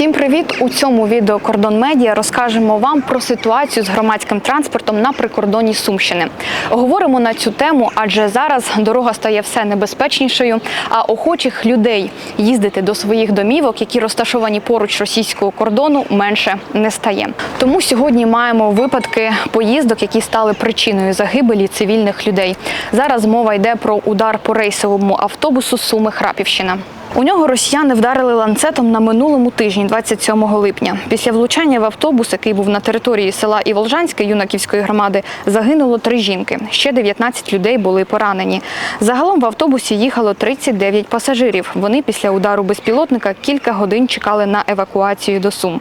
Всім привіт! У цьому відео Кордон Медіа розкажемо вам про ситуацію з громадським транспортом на прикордоні Сумщини. Говоримо на цю тему, адже зараз дорога стає все небезпечнішою, а охочих людей їздити до своїх домівок, які розташовані поруч російського кордону, менше не стає. Тому сьогодні маємо випадки поїздок, які стали причиною загибелі цивільних людей. Зараз мова йде про удар по рейсовому автобусу Суми Храпівщина. У нього росіяни вдарили ланцетом на минулому тижні, 27 липня. Після влучання в автобус, який був на території села Іволжанське юнаківської громади, загинуло три жінки. Ще 19 людей були поранені. Загалом в автобусі їхало 39 пасажирів. Вони після удару безпілотника кілька годин чекали на евакуацію до Сум.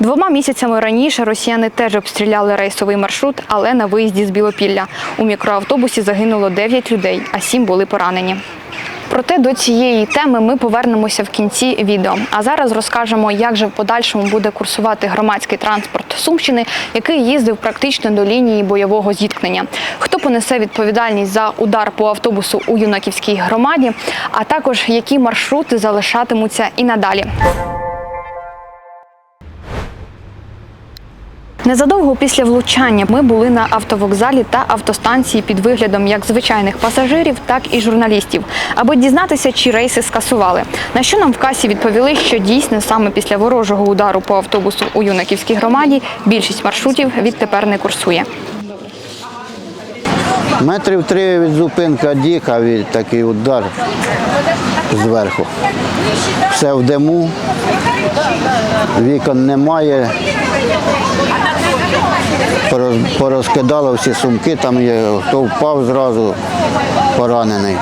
Двома місяцями раніше росіяни теж обстріляли рейсовий маршрут, але на виїзді з Білопілля. У мікроавтобусі загинуло 9 людей, а 7 були поранені. Проте до цієї теми ми повернемося в кінці відео. А зараз розкажемо, як же в подальшому буде курсувати громадський транспорт Сумщини, який їздив практично до лінії бойового зіткнення. Хто понесе відповідальність за удар по автобусу у юнаківській громаді, а також які маршрути залишатимуться і надалі. Незадовго після влучання ми були на автовокзалі та автостанції під виглядом як звичайних пасажирів, так і журналістів, аби дізнатися, чи рейси скасували. На що нам в касі відповіли, що дійсно саме після ворожого удару по автобусу у юнаківській громаді більшість маршрутів відтепер не курсує. Метрів три від зупинка діка від такий удар зверху. Все в диму, вікон немає. Пороз- Порозкидало всі сумки, там є, хто впав зразу поранений.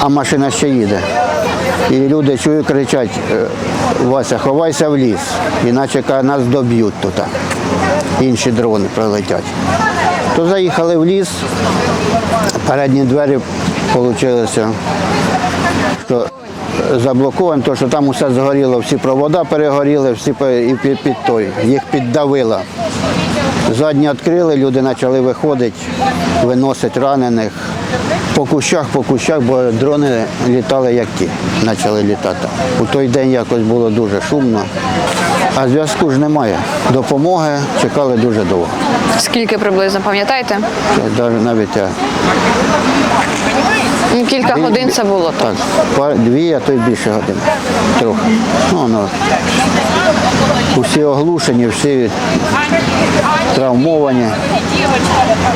А машина ще їде. І люди чую, кричать, е, Вася, ховайся в ліс, іначе нас доб'ють тут. Інші дрони прилетять. То заїхали в ліс, передні двері вийшло, що заблоковані, тому що там усе згоріло, всі провода перегоріли, всі і під, під той, їх піддавило. Задні відкрили, люди почали виходити, виносити ранених. По кущах, по кущах, бо дрони літали як ті, почали літати. У той день якось було дуже шумно, а зв'язку ж немає. Допомоги чекали дуже довго. Скільки приблизно пам'ятаєте? Навіть я Кілька Дві- годин це було то. Так, дві, а то й більше годин. Трохи. Ну, ну. Усі оглушені, всі травмовані,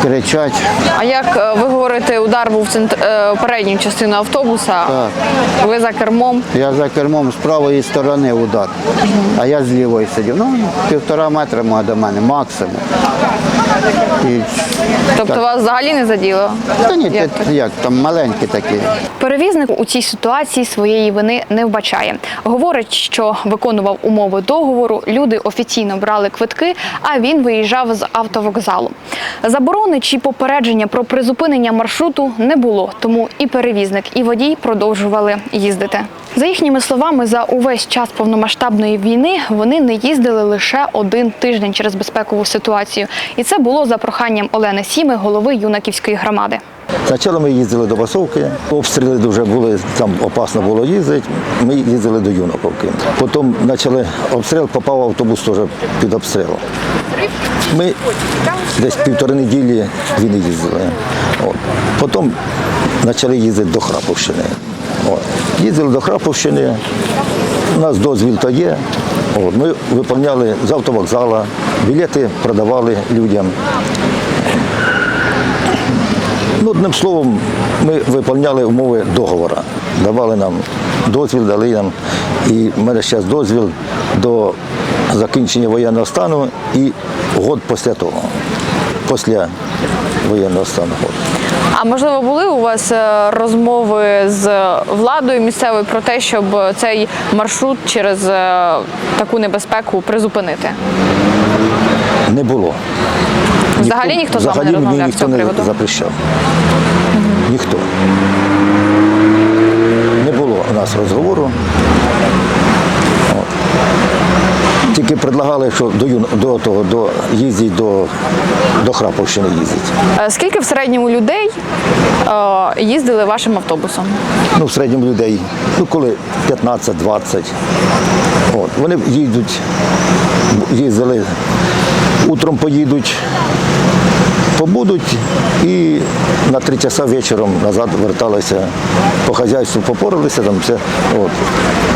кричать. А як е, ви говорите, удар був в центр е, передню частину автобуса? Так. Ви за кермом? Я за кермом з правої сторони удар, а я з лівої сидів. Ну, півтора метра до мене, максимум. І, Тобто Так. вас взагалі не заділо? та ні, Як як, як там маленькі такі. Перевізник у цій ситуації своєї вини не вбачає. Говорить, що виконував умови договору, люди офіційно брали квитки, а він виїжджав з автовокзалу. Заборони чи попередження про призупинення маршруту не було, тому і перевізник, і водій продовжували їздити. За їхніми словами, за увесь час повномасштабної війни вони не їздили лише один тиждень через безпекову ситуацію, і це було за проханням Олени Сіми, голови юнаківської громади. Спочатку ми їздили до Басовки, обстріли дуже були, там опасно було їздити. Ми їздили до Юнаковки. Потім почали обстріл, попав автобус теж під обстріл. Ми десь півтори неділі дві не їздили. От. Потім почали їздити до Храповщини. От. Їздили до Храповщини, у нас дозвіл то є. От. Ми виповняли з автовокзала, білети продавали людям. Ну, одним словом, ми виконували умови договору. Давали нам дозвіл, дали нам. І в мене зараз дозвіл до закінчення воєнного стану і год після того. Після воєнного стану. А можливо, були у вас е, розмови з владою місцевою про те, щоб цей маршрут через е, таку небезпеку призупинити? Не було. Взагалі ніхто з вами не взагалі мені розмовляв ніхто цього не приводу? запрещав. Ніхто. Не було у нас розговору. От. Тільки предлагали, що до, Юн- до того, до їздять до, до Храповщини їздять. Е, Скільки в середньому людей е, їздили вашим автобусом? Ну, в середньому людей, ну коли 15-20. От, вони їдуть, їздили, утром поїдуть, побудуть і на три часа вечором назад верталися по хазяйству, попоралися там все. От.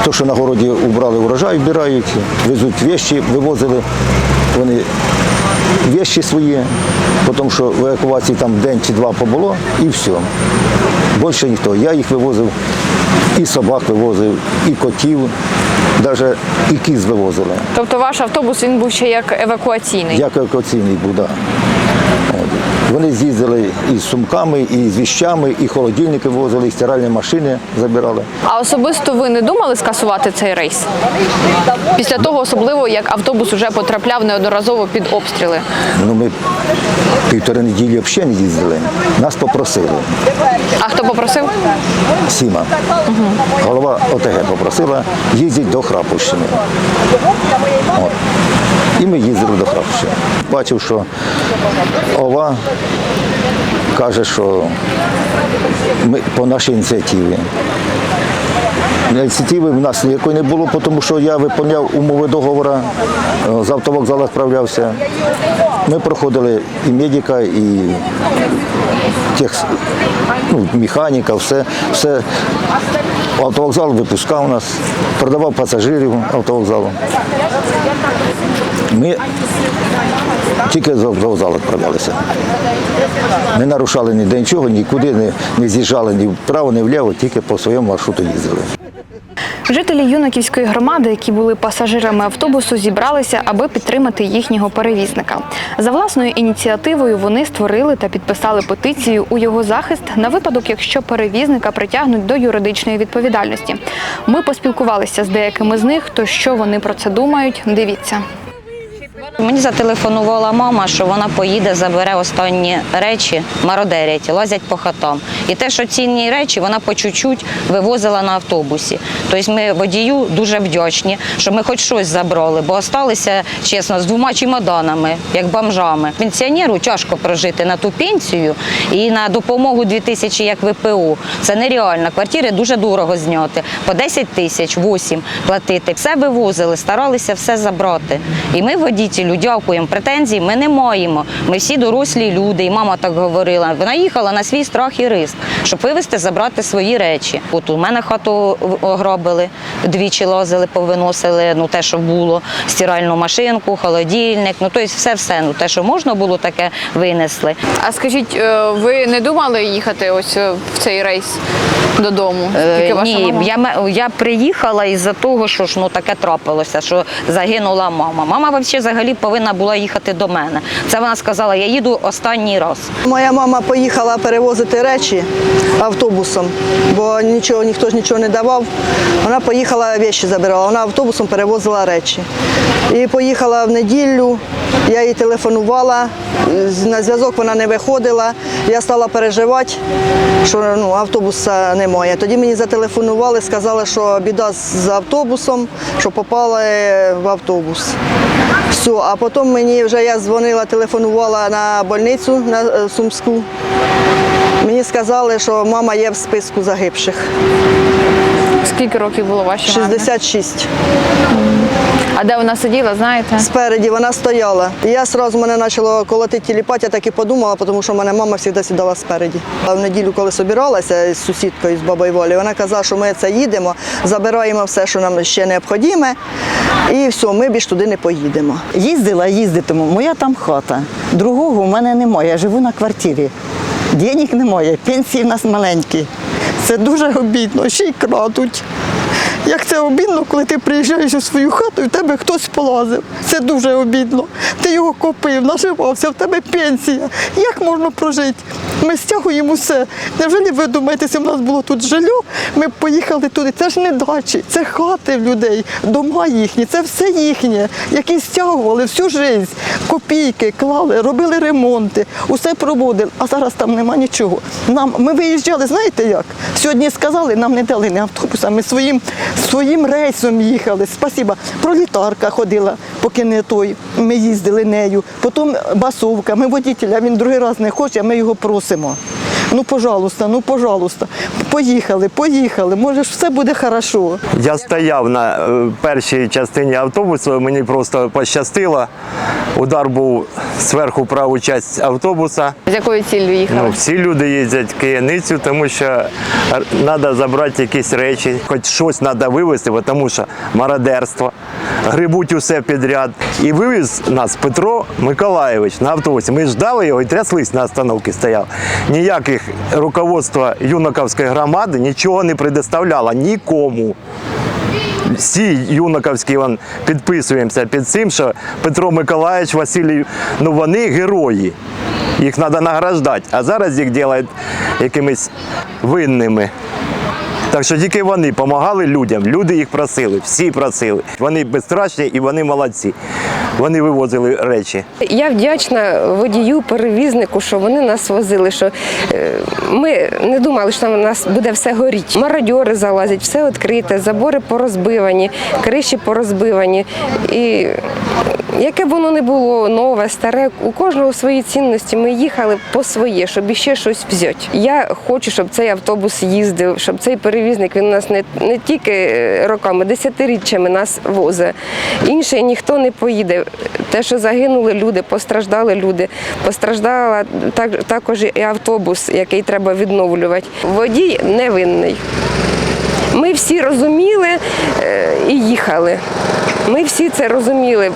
То, що на городі убрали урожай, вбирають, везуть вещі, вивозили вони вещі свої, тому що в евакуації там день чи два побуло і все. Більше ніхто. Я їх вивозив, і собак вивозив, і котів, навіть і кіз вивозили. Тобто ваш автобус він був ще як евакуаційний. Як евакуаційний був, да. Вони з'їздили і з сумками, і з віщами, і холодильники вивозили, і стиральні машини забирали. А особисто ви не думали скасувати цей рейс? Після того, особливо як автобус вже потрапляв неодноразово під обстріли. Ну, ми півтори неділі взагалі не їздили. Нас попросили. А хто попросив? Сіма. Голова ОТГ попросила їздити до Храповщини. От. І ми їздили до Храповщини. Бачив, що ОВА каже, що ми по нашій ініціативі. Ініціативи в нас ніякої не було, тому що я виконував умови договору, з автовокзалу справлявся. Ми проходили і медика, і тех, ну, механіка, все, все. Автовокзал випускав нас, продавав пасажирів автовокзалу. Ми тільки з автовокзалу відправлялися. Не нарушали ніде нічого, нікуди не, не з'їжджали ні вправо, ні вліво, тільки по своєму маршруту їздили. Жителі юнаківської громади, які були пасажирами автобусу, зібралися, аби підтримати їхнього перевізника. За власною ініціативою вони створили та підписали петицію у його захист на випадок, якщо перевізника притягнуть до юридичної відповідальності. Ми поспілкувалися з деякими з них. То що вони про це думають? Дивіться. Мені зателефонувала мама, що вона поїде, забере останні речі, мародерять, лазять по хатам. І те, що цінні речі, вона по чуть-чуть вивозила на автобусі. Тобто ми водію дуже вдячні, що ми хоч щось забрали, бо залишилися, чесно, з двома чемоданами, як бомжами. Пенсіонеру тяжко прожити на ту пенсію і на допомогу 2 тисячі як ВПО. Це нереально. Квартири дуже дорого зняти. По 10 тисяч, 8 платити. Все вивозили, старалися все забрати. І ми водітелю дякуємо. Претензій ми не маємо. Ми всі дорослі люди, і мама так говорила. Вона їхала на свій страх і риск, щоб вивезти, забрати свої речі. От у мене хату ограбили, двічі лазили, повиносили, ну те, що було, стиральну машинку, холодильник, ну тобто все-все. Ну те, що можна було, таке винесли. А скажіть, е, ви не думали їхати ось е, в цей рейс додому? Е, Ні, я, я приїхала із-за того, що ж ну таке трапилося, що загинула мама. Мама взагалі повинна була їхати до мене. Це вона сказала, я їду останній раз. Моя мама поїхала перевозити речі автобусом, бо нічого, ніхто ж нічого не давав. Вона поїхала речі забирала, вона автобусом перевозила речі. І поїхала в неділю, я їй телефонувала, на зв'язок вона не виходила. Я стала переживати, що ну, автобуса немає. Тоді мені зателефонували, сказали, що біда з автобусом, що попали в автобус. Все, а потім мені вже я дзвонила, телефонувала на больницю на е, Сумську. Мені сказали, що мама є в списку загибших. Скільки років було вашій мамі? 66. А де вона сиділа, знаєте? Спереді вона стояла. І я одразу мене почало колотити тіліпати, я так і подумала, тому що в мене мама завжди сідала спереді. А в неділю, коли собиралася з сусідкою, з бабою Волі, вона казала, що ми це їдемо, забираємо все, що нам ще необхідне, і все, ми більш туди не поїдемо. Їздила, їздитиму. Моя там хата. Другого в мене немає. Я живу на квартирі. Денег немає, пенсії в нас маленькі. Це дуже обідно, ще й крадуть. Як це обідно, коли ти приїжджаєш у свою хату і в тебе хтось полазив. Це дуже обідно. Ти його копив, наживався, в тебе пенсія. Як можна прожити? Ми стягуємо все. Невже ви думаєте, в нас було тут жилье, ми поїхали туди. Це ж не дачі, це хати в людей, дома їхні, це все їхнє, які стягували всю життя. Копійки клали, робили ремонти, усе проводили, а зараз там нема нічого. Нам, ми виїжджали, знаєте як? Сьогодні сказали, нам не дали ні автобуса, ми своїм Своїм рейсом їхали. Спасіба. Пролітарка ходила, поки не той. Ми їздили нею. Потім басовка. Ми водітеля, він другий раз не хоче, а ми його просимо. Ну, пожалуйста, ну, пожалуйста. Поїхали, поїхали. Може, все буде хорошо. Я стояв на е, першій частині автобусу, мені просто пощастило. Удар був зверху праву частину автобуса. З якою ціллю їхали? Ну, всі люди їздять в Кияницю, тому що треба забрати якісь речі, хоч щось треба вивезти, тому що мародерство, грибуть усе підряд. І вивіз нас Петро Миколаєвич на автобусі. Ми ждали його і тряслись на остановці стояв. Ніяких руководство юнаковської громади нічого не предоставляло нікому. Всі юнаковські вон, підписуємося під цим, що Петро Миколаївич, Василій, ну вони герої. Їх треба награждати. А зараз їх роблять якимись винними. Так що тільки вони допомагали людям. Люди їх просили, всі просили. Вони безстрашні і вони молодці. Вони вивозили речі. Я вдячна водію, перевізнику, що вони нас возили. Що е, ми не думали, що там у нас буде все горіти. Мародьори залазять, все відкрите, забори порозбивані, криші порозбивані. І яке б воно не було, нове, старе, у кожного свої цінності. Ми їхали по своє, щоб іще щось взяти. Я хочу, щоб цей автобус їздив, щоб цей перевізник він у нас не, не тільки е, роками, десятиріччями нас возить. Інше ніхто не поїде. Те, що загинули люди, постраждали люди, постраждала так, також і автобус, який треба відновлювати. Водій невинний. Ми всі розуміли е, і їхали. Ми всі це розуміли,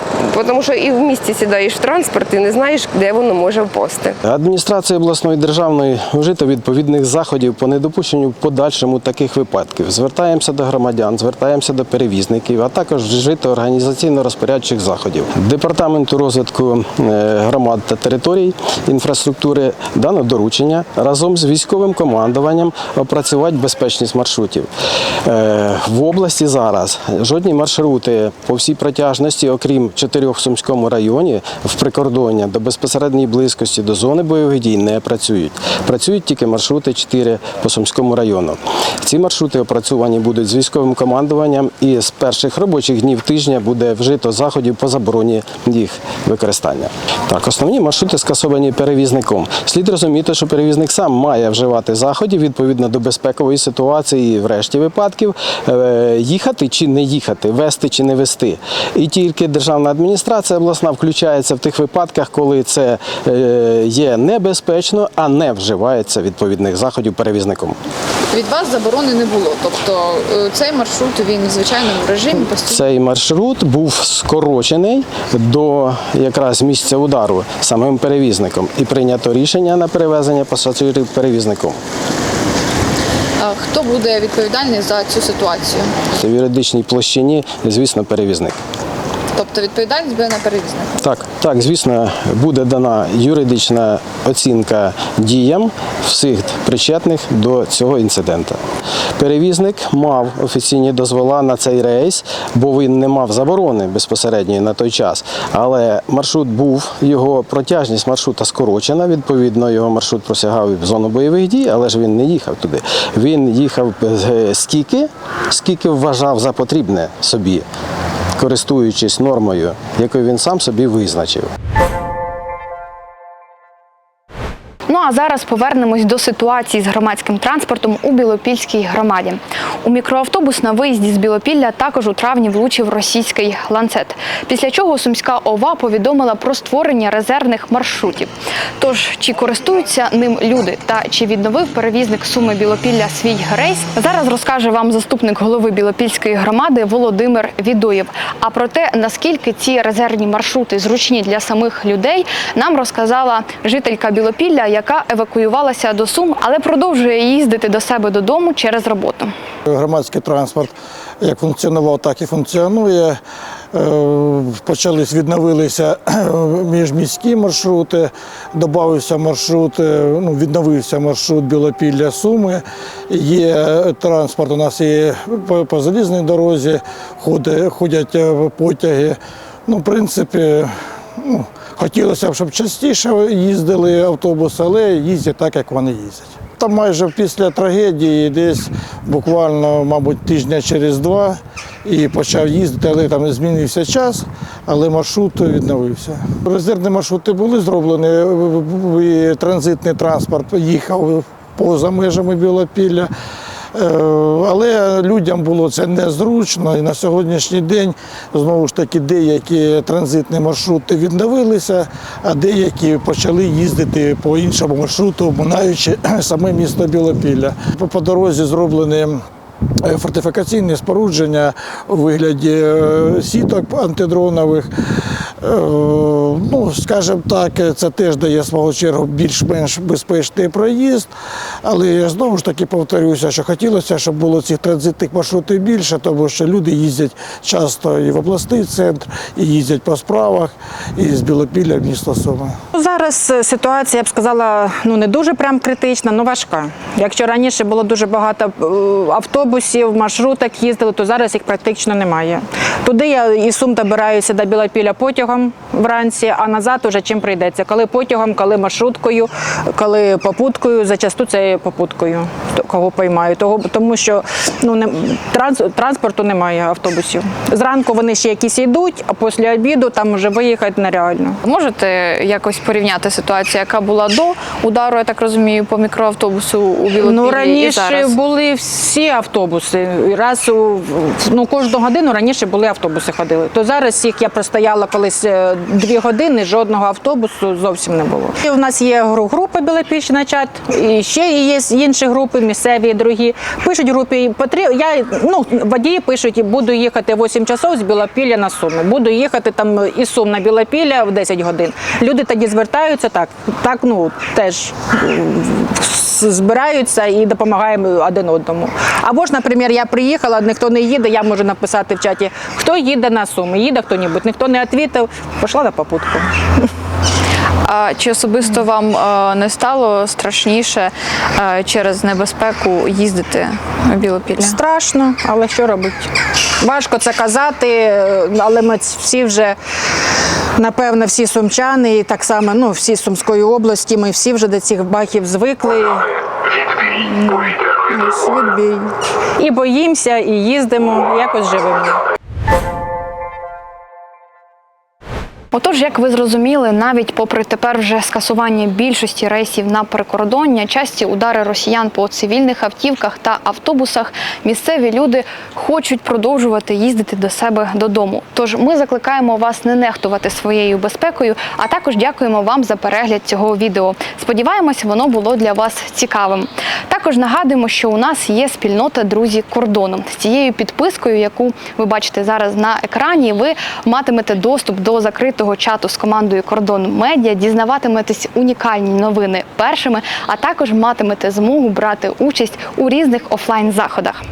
тому що і в місті сідаєш в транспорт і не знаєш, де воно може впасти. Адміністрація обласної державної вжито відповідних заходів по недопущенню в подальшому таких випадків. Звертаємося до громадян, звертаємося до перевізників, а також вжито організаційно-розпорядчих заходів. Департаменту розвитку е, громад та територій інфраструктури дано доручення разом з військовим командуванням опрацювати безпечність маршрутів. Е, В області зараз жодні маршрути по всій протяжності, окрім чотирьох в Сумському районі, в прикордоння до безпосередньої близькості до зони бойових дій не працюють. Працюють тільки маршрути 4 по Сумському району. Ці маршрути опрацьовані будуть з військовим командуванням, і з перших робочих днів тижня буде вжито заходів по забороні їх використання. Так, основні маршрути скасовані перевізником. Слід розуміти, що перевізник сам має вживати заходів відповідно до безпекової ситуації, і в решті випадків е, їхати чи не їхати, вести чи не вести. І тільки державна адміністрація обласна включається в тих випадках, коли це е, є небезпечно, а не вживається відповідних заходів перевізником. Від вас заборони не було. Тобто е, цей маршрут він в звичайному режимі постійно. Цей маршрут був скорочений до якраз місця удару самим перевізником і прийнято рішення на перевезення пасажирів перевізником. Хто буде відповідальний за цю ситуацію? В юридичній площині, звісно, перевізник. Тобто відповідальність буде на перевізника. Так, так, звісно, буде дана юридична оцінка діям всіх причетних до цього інциденту. Перевізник мав офіційні дозвола на цей рейс, бо він не мав заборони безпосередньої на той час. Але маршрут був, його протяжність маршрута скорочена. Відповідно, його маршрут просягав в зону бойових дій, але ж він не їхав туди. Він їхав е, стільки, скільки вважав за потрібне собі користуючись нормою, яку він сам собі визначив. Зараз повернемось до ситуації з громадським транспортом у Білопільській громаді. У мікроавтобус на виїзді з Білопілля також у травні влучив російський ланцет. Після чого Сумська ОВА повідомила про створення резервних маршрутів. Тож чи користуються ним люди та чи відновив перевізник Суми Білопілля свій рейс? Зараз розкаже вам заступник голови Білопільської громади Володимир Відоєв. А про те, наскільки ці резервні маршрути зручні для самих людей, нам розказала жителька Білопілля, яка евакуювалася до Сум, але продовжує їздити до себе додому через роботу. Громадський транспорт як функціонував, так і функціонує. Е, Почались, відновилися міжміські маршрути, додався маршрут, е, ну, відновився маршрут Білопілля Суми. Є транспорт, у нас є по, по залізній дорозі, ходять, е, потяги. Ну, в принципі, ну, хотілося б, щоб частіше їздили автобуси, але їздять так, як вони їздять. Там майже після трагедії, десь буквально, мабуть, тижня через два, і почав їздити, але там змінився час, але маршрут відновився. Резервні маршрути були зроблені, транзитний транспорт їхав поза межами Білопілля. Е, Але людям було це незручно, і на сьогоднішній день знову ж таки деякі транзитні маршрути відновилися, а деякі почали їздити по іншому маршруту, минаючи саме місто Білопілля. По- дорозі зроблені фортифікаційні спорудження у вигляді е, сіток антидронових. Е, Ну, скажімо так, це теж дає свого чергу більш-менш безпечний проїзд. Але я знову ж таки повторюся, що хотілося, щоб було цих транзитних маршрутів більше, тому що люди їздять часто і в обласний центр, і їздять по справах, і з Білопілля в місто Суми. Зараз е, ситуація, я б сказала, ну не дуже прям критична, але важка. Якщо раніше було дуже багато е, автобусів, маршруток їздили, то зараз їх практично немає. Туди я і Сум добираюся до Білопілля потягом вранці, а назад уже чим прийдеться. Коли потягом, коли маршруткою, коли попуткою, зачасту це попуткою, кого поймаю. Того, тому що ну, не, транс, транспорту немає автобусів. Зранку вони ще якісь йдуть, а після обіду там вже виїхати нереально. Можете якось порівняти ситуацію, яка була до удару, я так розумію, по мікроавтобусу у Білопіллі Ну і раніше зараз? були всі автобуси. Раз у ну кожну годину раніше були автобуси ходили. То зараз їх я простояла колись е, дві години, жодного автобусу зовсім не було. І у нас є гру- група Білопільщина чат, і ще є інші групи, місцеві, другі. Пишуть групі «Потріб- Я ну водії пишуть, буду їхати 8 часов з Білопілля на Суми. Буду їхати там із Сум на Білопілля в 10 годин. Люди тоді звертаються так, так ну теж збираються і допомагаємо один одному. Або ж, наприклад, я приїхала, ніхто не їде, я можу написати в чаті, хто їде на суми, їде хто-небудь, ніхто не відповів, пішла на попутку. А чи особисто вам е, не стало страшніше е, через небезпеку їздити в Білопілля? Страшно, але що робити? Важко це казати, але ми всі вже, напевно, всі сумчани, і так само ну, всі з Сумської області, ми всі вже до цих бахів звикли. Відбій. І боїмося, і їздимо, якось живемо. Отож, як ви зрозуміли, навіть попри тепер вже скасування більшості рейсів на прикордоння, часті удари росіян по цивільних автівках та автобусах, місцеві люди хочуть продовжувати їздити до себе додому. Тож ми закликаємо вас не нехтувати своєю безпекою, а також дякуємо вам за перегляд цього відео. Сподіваємось, воно було для вас цікавим. Також нагадуємо, що у нас є спільнота друзі кордону з цією підпискою, яку ви бачите зараз на екрані. Ви матимете доступ до закритого чату з командою Кордон Медіа, дізнаватиметесь унікальні новини першими, а також матимете змогу брати участь у різних офлайн заходах.